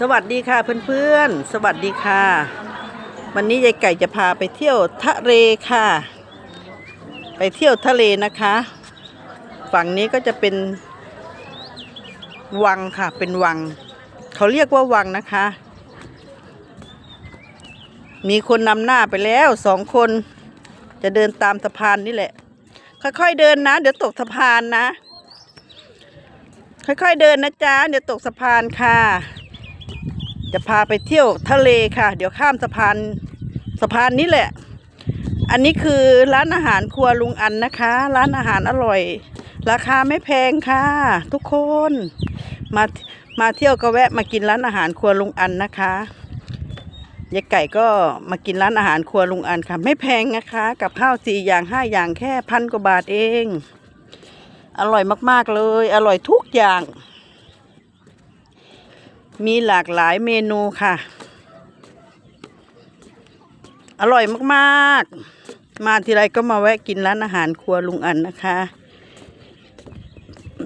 สวัสดีค่ะเพื่อนๆ สวัสดีค่ะ วันนี้ยายไก่จะพาไปเที่ยวทะเลค่ะ ไปเที่ยวทะเลนะคะ ฝั่งนี้ก็จะเป็นวังค่ะ เป็นวัง เขาเรียกว่าวังนะคะ มีคนนำหน้าไปแล้วสองคน จะเดินตามสะพานนี่แหละ ค่อยๆเดินนะ เดี๋ยวตกสะพานนะ ค่อยๆเดินนะจ๊ะ เดี๋ยวตกสะพานค่ะ จะพาไปเที่ยวทะเลค่ะ เดี๋ยวข้ามสะพานสะพานนี้แหละ อันนี้คือร้านอาหารครัวลุงอันนะคะ ร้านอาหารอร่อย ราคาไม่แพงค่ะ ทุกคนมามาเที่ยวก็แวะมากินร้านอาหารครัวลุงอันนะคะยายไก่ก็มากินร้านอาหารครัวลุงอันค่ะ ไม่แพงนะคะ กับข้าวสี่อย่างห้าอย่างแค่พันกว่าบาทเอง อร่อยมากๆเลย อร่อยทุกอย่าง มีหลากหลายเมนูค่ะ อร่อยมากๆ มาทีไรก็มาแวะกินร้านอาหารครัวลุงอันนะคะ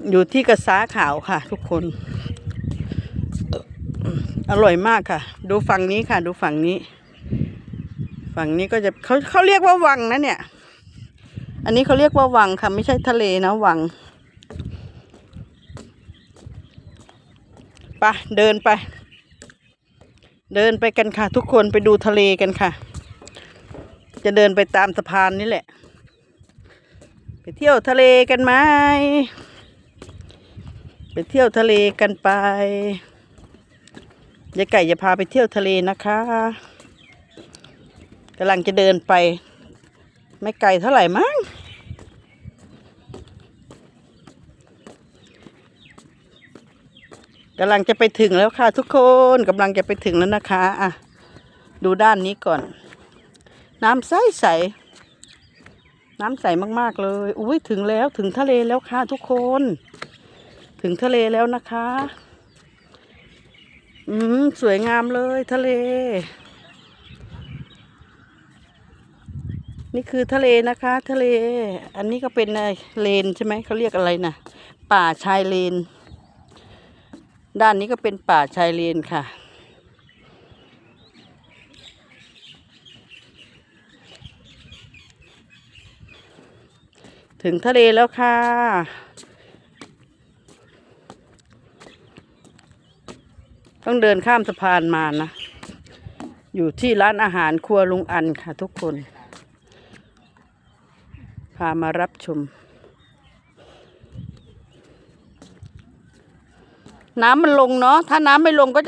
อยู่ที่กระซ้าขาวค่ะ ทุกคน อร่อยมากค่ะ ดูฝั่งนี้ค่ะ ดูฝั่งนี้ ฝั่งนี้ก็จะเขาเขาเรียกว่าวังนะเนี่ย อันนี้เขาเรียกว่าวังค่ะ ไม่ใช่ทะเลนะวัง ไปเดินไป เดินไปกันค่ะ ทุกคนไปดูทะเลกันค่ะ จะเดินไปตามสะพานนี่แหละ ไปเที่ยวทะเลกันไหมไปเที่ยวทะเลกันไปยายไก่จะพาไปเที่ยวทะเลนะคะกำลังจะเดินไป ไม่ไกลเท่าไหร่มั้ง กำลังจะไปถึงแล้วค่ะ ทุกคนกำลังจะไปถึงแล้วนะคะอะดูด้านนี้ก่อน น้ำใสใสน้ำใสมากๆเลยอุ้ยถึงแล้วถึงทะเลแล้วค่ะ ทุกคน ถึงทะเลแล้วนะคะ อืมสวยงามเลยทะเล นี่คือทะเลนะคะ ทะเล อันนี้ก็เป็นเลนใช่ไหมเขาเรียกอะไรนะป่าชายเลน ด้านนี้ก็เป็นป่าชายเลนค่ะ ถึงทะเลแล้วค่ะ ต้องเดินข้ามสะพานมานะ อยู่ที่ร้านอาหารครัวลุงอันค่ะทุกคน พามารับชม น้ำมันลงเนาะถ้าน้ำไม่ลงก็จะ